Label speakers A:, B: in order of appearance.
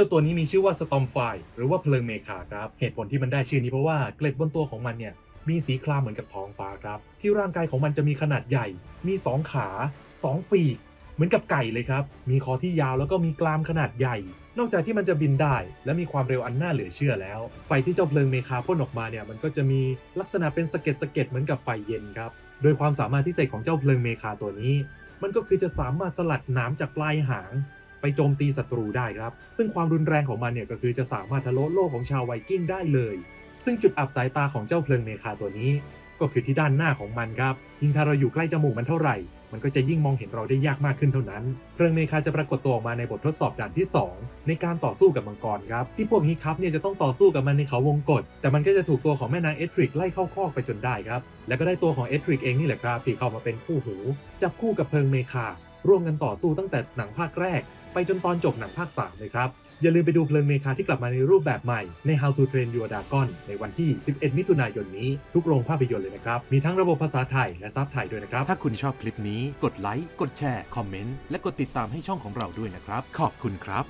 A: จ้าตัวนี้มีชื่อว่า Storm f i หรือว่าเพลิงเมฆาครับ เหตุผลที่มันได้ชื่อนี้เพราะว่าเกล็ดบนตัวของมันเนี่ยมีสีครามเหมือนกับท้องฟ้าครับ ที่ร่างกายของมันจะมีขนาดใหญ่ มี 2 ขา 2 ปีก เหมือนกับไก่เลยครับ มีคอที่ยาวแล้วก็มีกรามขนาดใหญ่ นอกจากที่มันจะบินได้ และมีความเร็วอันน่าเหลือเชื่อแล้ว ไฟที่เจ้าเพลิงเมคาพ่นออกมาเนี่ยมันก็จะมีลักษณะเป็นสะเก็ดสะเก็ดเหมือนกับไฟเย็นครับ โดยความสามารถพิเศษของเจ้าเพลิงเมคาตัวนี้ มันก็คือจะสามารถสลัดหน้ำจากปลายหาง ไปโจมตีศัตรูได้ครับ ซึ่งความรุนแรงของมันเนี่ยก็คือจะสามารถทะลุโลกของชาวไวกิ้งได้เลย ซึ่งจุดอับสายตาของเจ้าเพลิงเมคาตัวนี้ ก็คือที่ด้านหน้าของมันครับ ยิ่งถ้าเราอยู่ใกล้จมูกมันเท่าไหร่ มันก็จะยิ่งมองเห็นเราได้ยากมากขึ้นเท่านั้น เพลิงเมคาจะปรากฏตัวออกมาในบททดสอบด่านที่ 2 ในการต่อสู้กับมังกรครับ ที่พวกฮิคัพเนี่ยจะต้องต่อสู้กับมันในเขาวงกฏแต่มันก็จะถูกตัวของแม่นางเอทริกไล่เข้าคอกไปจนได้ครับ แล้วก็ได้ตัวของเอทริกเองนี่แหละครับที่เข้ามาเป็นคู่หู จับคู่กับเพลิงเมคาร่วมกันต่อสู้ตั้งแต่หนังภาคแรก ไปจนตอนจบหนังภาค 3 เลยครับ อย่าลืมไปดูเพลิงเมคาที่กลับมาในรูปแบบใหม่ใน How to Train Your Dragon ในวันที่ 11 มิถุนายนนี้ทุกโรงภาพยนตร์เลยนะครับ มีทั้งระบบภาษาไทยและซับไทยด้วยนะครับ
B: ถ้าคุณชอบคลิปนี้กดไลค์ กดแชร์ คอมเมนต์ และกดติดตามให้ช่องของเราด้วยนะครับ ขอบคุณครับ